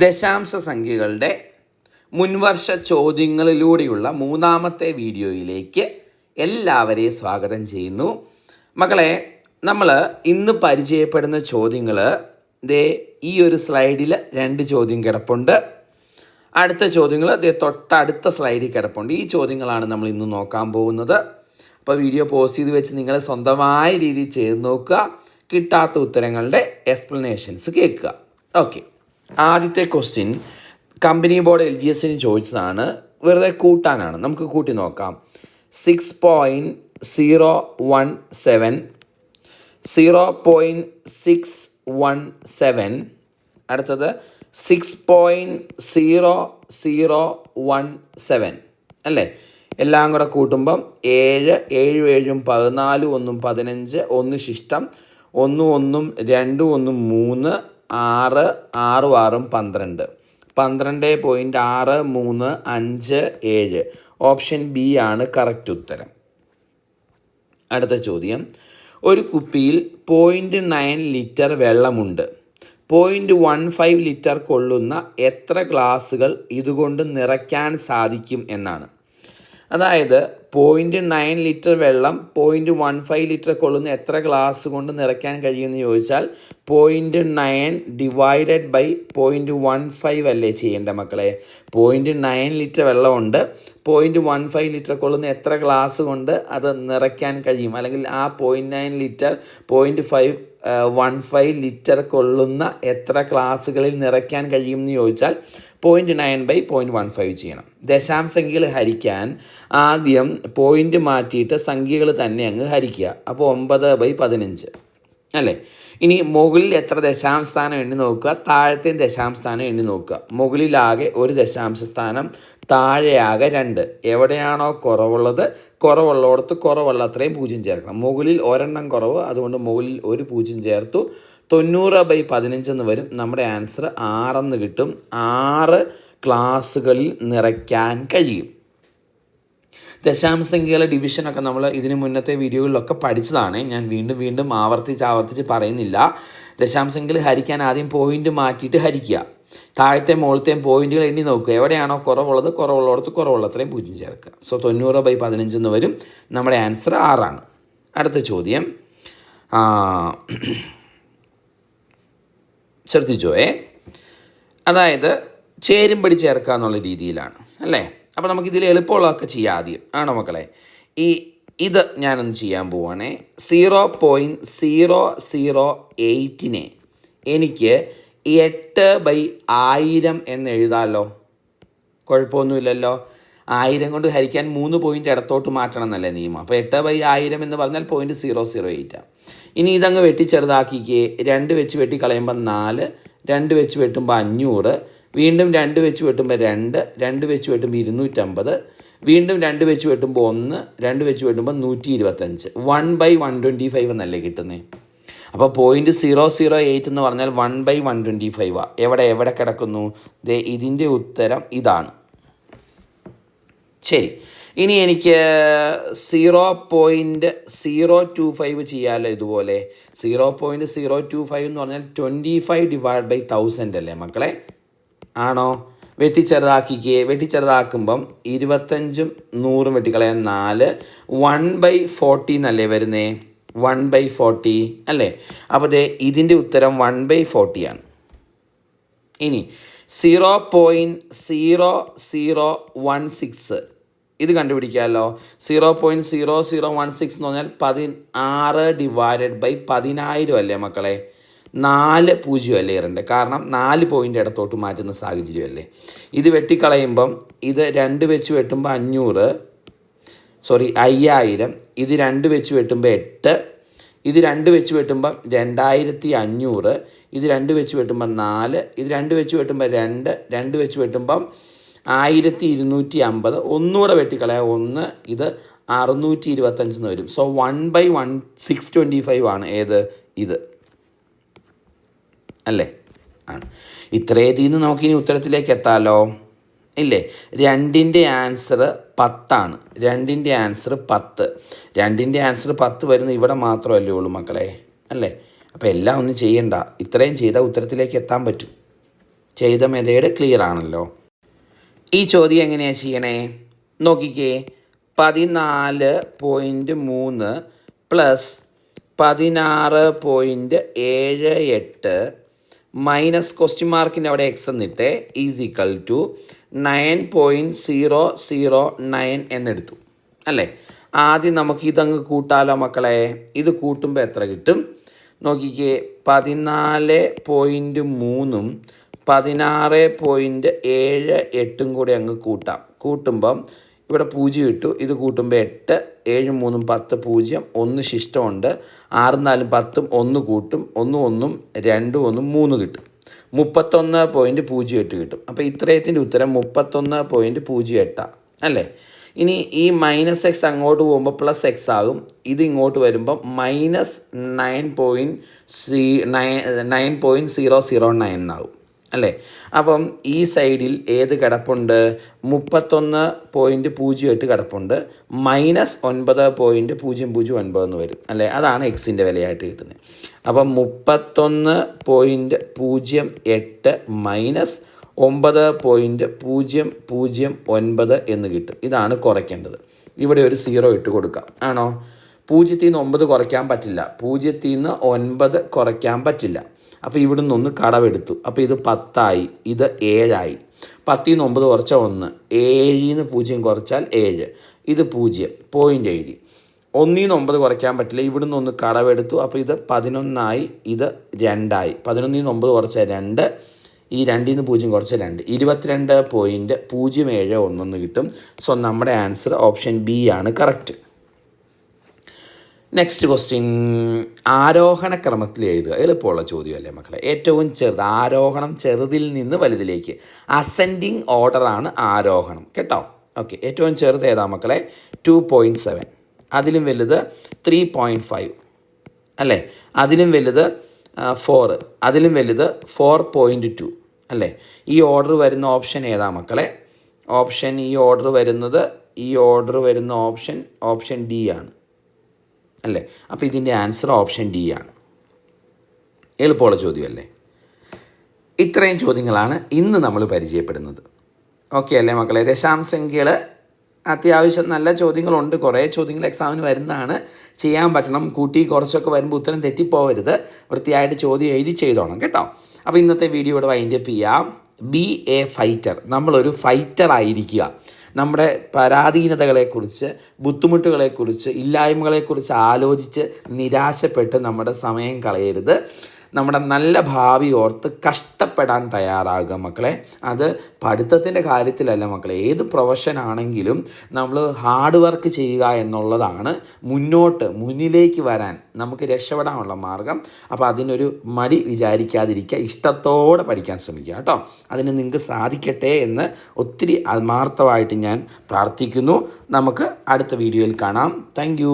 ദശാംശ സംഖ്യകളുടെ മുൻവർഷ ചോദ്യങ്ങളിലൂടെയുള്ള മൂന്നാമത്തെ വീഡിയോയിലേക്ക് എല്ലാവരെയും സ്വാഗതം ചെയ്യുന്നു. മക്കളെ നമ്മൾ ഇന്ന് പരിചയപ്പെടുന്ന ചോദ്യങ്ങൾ ദേ ഈ ഒരു സ്ലൈഡിൽ രണ്ട് ചോദ്യം കിടപ്പുണ്ട്. അടുത്ത ചോദ്യങ്ങൾ ദേ തൊട്ടടുത്ത സ്ലൈഡിൽ കിടപ്പുണ്ട്. ഈ ചോദ്യങ്ങളാണ് നമ്മൾ ഇന്ന് നോക്കാൻ പോകുന്നത്. അപ്പോൾ വീഡിയോ പോസ് ചെയ്ത് വെച്ച് നിങ്ങൾ സ്വന്തമായ രീതിയിൽ ചെയ്ത് നോക്കുക. കിട്ടാത്ത ഉത്തരങ്ങളുടെ എക്സ്പ്ലനേഷൻസ് കേൾക്കുക. ഓക്കെ. ആദ്യത്തെ question company board L G എസിന് ചോദിച്ചതാണ് വെറുതെ കൂട്ടാനാണ്. നമുക്ക് കൂട്ടി നോക്കാം. Six point zero one seven zero point six one seven അടുത്തത് six point zero zero one seven അല്ലേ? എല്ലാം കൂടെ കൂട്ടുമ്പം ഏഴ് ഏഴ് ഏഴും പതിനാല് ഒന്നും പതിനഞ്ച് ഒന്ന് ശിഷ്ടം ഒന്നും ഒന്നും രണ്ടും ഒന്നും മൂന്ന് ആറ് ആറും ആറും പന്ത്രണ്ട്. പന്ത്രണ്ട് പോയിന്റ് ആറ് മൂന്ന് അഞ്ച് ഏഴ്. ഓപ്ഷൻ ബി ആണ് കറക്റ്റ് ഉത്തരം. അടുത്ത ചോദ്യം. ഒരു കുപ്പിയിൽ പോയിന്റ് നയൻ ലിറ്റർ വെള്ളമുണ്ട്. പോയിന്റ് വൺ ഫൈവ് ലിറ്റർ കൊള്ളുന്ന എത്ര ഗ്ലാസുകൾ ഇതുകൊണ്ട് നിറയ്ക്കാൻ സാധിക്കും എന്നാണ്. അതായത് പോയിന്റ് നയൻ ലിറ്റർ വെള്ളം പോയിന്റ് വൺ ഫൈവ് ലിറ്റർ കൊള്ളുന്ന എത്ര ഗ്ലാസ് കൊണ്ട് നിറയ്ക്കാൻ കഴിയുമെന്ന് ചോദിച്ചാൽ point nine divided by point one five അല്ലേ ചെയ്യേണ്ട മക്കളെ? പോയിന്റ് നയൻ ലിറ്റർ വെള്ളമുണ്ട് പോയിന്റ് വൺ ഫൈവ് ലിറ്റർ കൊള്ളുന്ന എത്ര ഗ്ലാസ് കൊണ്ട് അത് നിറയ്ക്കാൻ കഴിയും? അല്ലെങ്കിൽ ആ point nine litre point five one five litre കൊള്ളുന്ന എത്ര ക്ലാസ്സുകളിൽ നിറയ്ക്കാൻ കഴിയുമെന്ന് ചോദിച്ചാൽ point nine by point one five ചെയ്യണം. ദശാംസംഖ്യകൾ ഹരിക്കാൻ ആദ്യം പോയിന്റ് മാറ്റിയിട്ട് സംഖ്യകൾ തന്നെ അങ്ങ് ഹരിക്കുക. അപ്പോൾ ഒമ്പത് ബൈ പതിനഞ്ച്. അല്ലേ? ഇനി മുകളിൽ എത്ര ദശാംശ സ്ഥാനം എണ്ണി നോക്കുക? താഴത്തെ ദശാംശ സ്ഥാനം എണ്ണി നോക്കുക. മുകളിലാകെ ഒരു ദശാംശ സ്ഥാനം താഴെയാകെ രണ്ട്. എവിടെയാണോ കുറവുള്ളത് കുറവുള്ളടത്ത് കുറവുള്ള അത്രയും പൂജ്യം ചേർക്കണം. മുകളിൽ ഒരെണ്ണം കുറവ് അതുകൊണ്ട് മുകളിൽ ഒരു പൂജ്യം ചേർത്തു. തൊണ്ണൂറ് ബൈ പതിനഞ്ചെന്ന് വരും. നമ്മുടെ ആൻസർ ആറെന്ന് കിട്ടും. ആറ് ക്ലാസ്സുകളിൽ നിറയ്ക്കാൻ കഴിയും. ദശാംശസംഖ്യകളുടെ ഡിവിഷനൊക്കെ നമ്മൾ ഇതിന് മുന്നത്തെ വീഡിയോകളിലൊക്കെ പഠിച്ചതാണ്. ഞാൻ വീണ്ടും വീണ്ടും ആവർത്തിച്ച് ആവർത്തിച്ച് പറയുന്നില്ല. ദശാംശങ്ങൾ ഹരിക്കാൻ ആദ്യം പോയിന്റ് മാറ്റിയിട്ട് ഹരിക്കുക. താഴത്തെ മുകളത്തെയും പോയിന്റുകൾ എണ്ണി നോക്കുക. എവിടെയാണോ കുറവുള്ളത് കുറവുള്ളിടത്ത് കുറവുള്ളത്രയും പൂജ്യം ചേർക്കുക. സോ തൊണ്ണൂറ് ബൈ പതിനഞ്ച് എന്ന് വരും. നമ്മുടെ ആൻസർ ആറാണ്. അടുത്ത ചോദ്യം. ശ്രദ്ധിച്ചോയെ അതായത് ചേരുംപടി ചേർക്കുക എന്നുള്ള രീതിയിലാണ് അല്ലേ? അപ്പോൾ നമുക്കിതിൽ എളുപ്പമുള്ളതൊക്കെ ചെയ്യാം ആദ്യം. ആണോ മക്കളെ? ഈ ഇത് ഞാനൊന്ന് ചെയ്യാൻ പോവാണേ. സീറോ പോയിന്റ് സീറോ സീറോ എയ്റ്റിനെ എനിക്ക് എട്ട് ബൈ ആയിരം എന്ന് എഴുതാമല്ലോ കുഴപ്പമൊന്നുമില്ലല്ലോ. ആയിരം കൊണ്ട് ഹരിക്കാൻ മൂന്ന് പോയിന്റ് ഇടത്തോട്ട് മാറ്റണം എന്നല്ലേ നിയമം. അപ്പോൾ എട്ട് ബൈ ആയിരം എന്ന് പറഞ്ഞാൽ പോയിന്റ് സീറോ സീറോ എയ്റ്റാണ് ഇനി ഇതങ്ങ് വെട്ടി ചെറുതാക്കിക്കേ. രണ്ട് വെച്ച് വെട്ടി കളയുമ്പോൾ നാല് രണ്ട് വെച്ച് വെട്ടുമ്പോൾ അഞ്ഞൂറ് വീണ്ടും രണ്ട് വെച്ച് വെട്ടുമ്പോൾ രണ്ട് രണ്ട് വെച്ച് വെട്ടുമ്പോൾ ഇരുന്നൂറ്റമ്പത് വീണ്ടും രണ്ട് വെച്ച് വെട്ടുമ്പോൾ ഒന്ന് രണ്ട് വെച്ച് വെട്ടുമ്പോൾ നൂറ്റി ഇരുപത്തഞ്ച് one by one twenty five എന്നല്ലേ കിട്ടുന്നത് അപ്പോൾ പോയിന്റ് സീറോ സീറോ എയ്റ്റ് എന്ന് പറഞ്ഞാൽ വൺ ബൈ വൺ ട്വന്റി ഫൈവാണ് എവിടെ എവിടെ കിടക്കുന്നു? ദേ ഇതിന്റെ ഉത്തരം ഇതാണ്. ശരി. ഇനി എനിക്ക് zero point zero two five ചെയ്യാമല്ലോ ഇതുപോലെ. Zero point zero two five എന്ന് പറഞ്ഞാൽ twenty five divide by thousand അല്ലേ മക്കളെ? ആണോ? വെട്ടിച്ചെറുതാക്കിക്കേ വെട്ടിച്ചെറുതാക്കുമ്പം ഇരുപത്തഞ്ചും നൂറും വെട്ടിക്കളയാൻ നാല്. വൺ ബൈ ഫോർട്ടി എന്നല്ലേ വരുന്നേ? വൺ ബൈ ഫോർട്ടി അല്ലേ? അപ്പോൾ ദേ ഇതിന്റെ ഉത്തരം വൺ ബൈ ഫോർട്ടിയാണ് ഇനി zero point zero zero one six ഇത് കണ്ടുപിടിക്കാമല്ലോ zero point zero zero one six എന്ന് പറഞ്ഞാൽ പതിനാറ് ഡിവൈഡഡ് ബൈ പതിനായിരം അല്ലേ മക്കളെ? നാല് പൂജ്യം അല്ലേ ഇറണ്ട് കാരണം നാല് പോയിന്റ് ഇടത്തോട്ട് മാറ്റുന്ന സാഹചര്യമല്ലേ. ഇത് വെട്ടിക്കളയുമ്പം ഇത് രണ്ട് വെച്ച് വെട്ടുമ്പോൾ അഞ്ഞൂറ്. സോറി അയ്യായിരം. ഇത് രണ്ട് വെച്ച് വെട്ടുമ്പോൾ എട്ട്. ഇത് രണ്ട് വെച്ച് വെട്ടുമ്പം രണ്ടായിരത്തി അഞ്ഞൂറ്. ഇത് രണ്ട് വെച്ച് വെട്ടുമ്പം നാല്. ഇത് രണ്ട് വെച്ച് വെട്ടുമ്പോൾ രണ്ട്. രണ്ട് വെച്ച് വെട്ടുമ്പം ആയിരത്തി ഇരുന്നൂറ്റി അമ്പത് ഒന്നുകൂടെ വെട്ടിക്കളയാ. ഒന്ന് ഇത് അറുന്നൂറ്റി ഇരുപത്തഞ്ചെന്ന് വരും. So one by one six twenty five ആണ്. ഏത്? ഇത്. അല്ലേ? ആണ്. ഇത്രയതിൽ നമുക്കിനി ഉത്തരത്തിലേക്ക് എത്താലോ? ഇല്ലേ? രണ്ടിന്റെ ആൻസർ പത്താണ്. രണ്ടിന്റെ ആൻസർ പത്ത്. രണ്ടിന്റെ ആൻസർ പത്ത് വരുന്ന ഇവിടെ മാത്രമല്ലേ ഉള്ളൂ മക്കളെ. അല്ലേ? അപ്പോൾ എല്ലാം ഒന്നും ചെയ്യണ്ട. ഇത്രയും ചെയ്താൽ ഉത്തരത്തിലേക്ക് എത്താൻ പറ്റും. ചെയ്ത മെതേഡ് ക്ലിയർ ആണല്ലോ. ഈ ചോദ്യം എങ്ങനെയാണ് ചെയ്യണേ? നോക്കിക്കേ. പതിനാല് പോയിന്റ് മൂന്ന് പ്ലസ് പതിനാറ് പോയിന്റ് ഏഴ് എട്ട് മൈനസ് ക്വസ്റ്റ്യൻ മാർക്കിന്റെ അവിടെ എക്സ് എന്നിട്ട് is equal to nine point zero zero nine എന്നെടുത്തു. അല്ലേ? ആദ്യം നമുക്ക് ഇതങ്ങ് കൂട്ടാലോ മക്കളെ? ഇത് കൂട്ടുമ്പോൾ എത്ര കിട്ടും? നോക്കിക്കേ. പതിനാല് പോയിന്റ് മൂന്നും പതിനാറ് പോയിന്റ് ഏഴ് എട്ടും കൂടി അങ്ങ് കൂട്ടാം. കൂട്ടുമ്പം ഇവിടെ പൂജ്യം ഇട്ടു. ഇത് കൂട്ടുമ്പോൾ എട്ട് ഏഴ് മൂന്നും പത്ത് പൂജ്യം ഒന്ന് ശിഷ്ടമുണ്ട്. ആറ് നാലും പത്തും ഒന്ന് കൂട്ടും. ഒന്നും ഒന്നും രണ്ടും ഒന്നും മൂന്ന് കിട്ടും. മുപ്പത്തൊന്ന് പോയിന്റ് പൂജ്യം എട്ട് കിട്ടും. അപ്പോൾ ഇത്രയത്തിന്റെ ഉത്തരം മുപ്പത്തൊന്ന് പോയിന്റ് പൂജ്യം എട്ടാണ് അല്ലേ? ഇനി ഈ മൈനസ് എക്സ് അങ്ങോട്ട് പോകുമ്പോൾ പ്ലസ് എക്സ് ആകും. ഇത് ഇങ്ങോട്ട് വരുമ്പോൾ minus nine point zero nine nine point zero zero nine എന്നാകും. അല്ലേ? അപ്പം ഈ സൈഡിൽ ഏത് കിടപ്പുണ്ട്? മുപ്പത്തൊന്ന് പോയിന്റ് പൂജ്യം എട്ട് കിടപ്പുണ്ട്. മൈനസ് ഒൻപത് പോയിന്റ് പൂജ്യം പൂജ്യം ഒൻപത് എന്ന് വരും. അല്ലേ? അതാണ് എക്സിന്റെ വിലയായിട്ട് കിട്ടുന്നത്. അപ്പം മുപ്പത്തൊന്ന് പോയിന്റ് പൂജ്യം എട്ട് മൈനസ് ഒമ്പത് പോയിന്റ് പൂജ്യം പൂജ്യം ഒൻപത് എന്ന് കിട്ടും. ഇതാണ് കുറയ്ക്കേണ്ടത്. ഇവിടെ ഒരു സീറോ ഇട്ട് കൊടുക്കാം. ആണോ? പൂജ്യത്തിൽ നിന്ന് ഒമ്പത് കുറയ്ക്കാൻ പറ്റില്ല. പൂജ്യത്തിൽ നിന്ന് ഒൻപത് കുറയ്ക്കാൻ പറ്റില്ല. അപ്പോൾ ഇവിടെ നിന്നൊന്ന് കടവെടുത്തു. അപ്പോൾ ഇത് പത്തായി ഇത് ഏഴായി. പത്തിൽ നിന്ന് ഒമ്പത് കുറച്ചാൽ ഒന്ന് ഏഴിൽ നിന്ന് പൂജ്യം കുറച്ചാൽ ഏഴ്. ഇത് പൂജ്യം പോയിന്റ് എഴുതി. ഒന്നിൽ നിന്ന് ഒമ്പത് കുറയ്ക്കാൻ പറ്റില്ല ഇവിടുന്ന് ഒന്ന് കടവെടുത്തു. അപ്പോൾ ഇത് പതിനൊന്നായി ഇത് രണ്ടായി. പതിനൊന്നിൽ നിന്ന് ഒമ്പത് കുറച്ചാൽ രണ്ട് ഈ രണ്ടിൽ നിന്ന് പൂജ്യം കുറച്ച് രണ്ട്. ഇരുപത്തിരണ്ട് പോയിന്റ് പൂജ്യം ഏഴ് ഒന്നെന്ന് കിട്ടും. സോ നമ്മുടെ ആൻസർ ഓപ്ഷൻ ബി ആണ് കറക്റ്റ് നെക്സ്റ്റ് ക്വസ്റ്റ്യൻ ആരോഹണ ക്രമത്തിൽ എഴുതുക. എളുപ്പമുള്ള ചോദ്യമല്ലേ മക്കളെ? ഏറ്റവും ചെറുത് ആരോഹണം ചെറുതിൽ നിന്ന് വലുതിലേക്ക്. അസെൻഡിങ് ഓർഡറാണ് ആരോഹണം. കേട്ടോ? ഓക്കെ ഏറ്റവും ചെറുത് ഏതാ മക്കളെ? ടു പോയിന്റ് സെവൻ അതിലും വലുത് ത്രീ പോയിന്റ് ഫൈവ് അല്ലേ? അതിലും വലുത് ഫോർ അതിലും വലുത് ഫോർ പോയിന്റ് ടു അല്ലേ? ഈ ഓർഡർ വരുന്ന ഓപ്ഷൻ ഏതാ മക്കളെ? ഓപ്ഷൻ ഈ ഓർഡർ വരുന്നത് ഈ ഓർഡർ വരുന്ന ഓപ്ഷൻ ഓപ്ഷൻ ഡി ആണ്. അല്ലേ? അപ്പോൾ ഇതിന്റെ ആൻസർ ഓപ്ഷൻ ഡി ആണ്. എളുപ്പമുള്ള ചോദ്യമല്ലേ? ഇത്രയും ചോദ്യങ്ങളാണ് ഇന്ന് നമ്മൾ പരിചയപ്പെടുന്നത്. ഓക്കെ അല്ലേ മക്കളെ? ദശാംശങ്ങൾ അത്യാവശ്യം നല്ല ചോദ്യങ്ങളുണ്ട്. കുറേ ചോദ്യങ്ങൾ എക്സാമിന് വരുന്നതാണ്. ചെയ്യാൻ പറ്റണം. കൂട്ടി കുറച്ചൊക്കെ വരുമ്പോൾ ഉത്തരം തെറ്റിപ്പോവരുത്. വൃത്തിയായിട്ട് ചോദ്യം എഴുതി ചെയ്തോണം കേട്ടോ. അപ്പോൾ ഇന്നത്തെ വീഡിയോ ഇവിടെ വൈൻഡ് അപ്പ് ചെയ്യാം. ബി എ ഫൈറ്റർ നമ്മളൊരു ഫൈറ്റർ ആയിരിക്കുക. നമ്മുടെ പരാധീനതകളെക്കുറിച്ച് ബുദ്ധിമുട്ടുകളെക്കുറിച്ച് ഇല്ലായ്മകളെക്കുറിച്ച് ആലോചിച്ച് നിരാശപ്പെട്ട് നമ്മുടെ സമയം കളയരുത്. നമ്മുടെ നല്ല ഭാവി ഓർത്ത് കഷ്ടപ്പെടാൻ തയ്യാറാകുക മക്കളെ. അത് പഠിത്തത്തിന്റെ കാര്യത്തിലല്ല മക്കളെ. ഏത് പ്രൊഫഷൻ ആണെങ്കിലും നമ്മൾ ഹാർഡ് വർക്ക് ചെയ്യുക എന്നുള്ളതാണ് മുന്നോട്ട് മുന്നിലേക്ക് വരാൻ നമുക്ക് രക്ഷപ്പെടാനുള്ള മാർഗം. അപ്പോൾ അതിനൊരു മടി വിചാരിക്കാതിരിക്കുക. ഇഷ്ടത്തോടെ പഠിക്കാൻ ശ്രമിക്കുക കേട്ടോ. അതിന് നിങ്ങൾക്ക് സാധിക്കട്ടെ എന്ന് ഒത്തിരി ആത്മാർത്ഥമായിട്ട് ഞാൻ പ്രാർത്ഥിക്കുന്നു. നമുക്ക് അടുത്ത വീഡിയോയിൽ കാണാം. താങ്ക്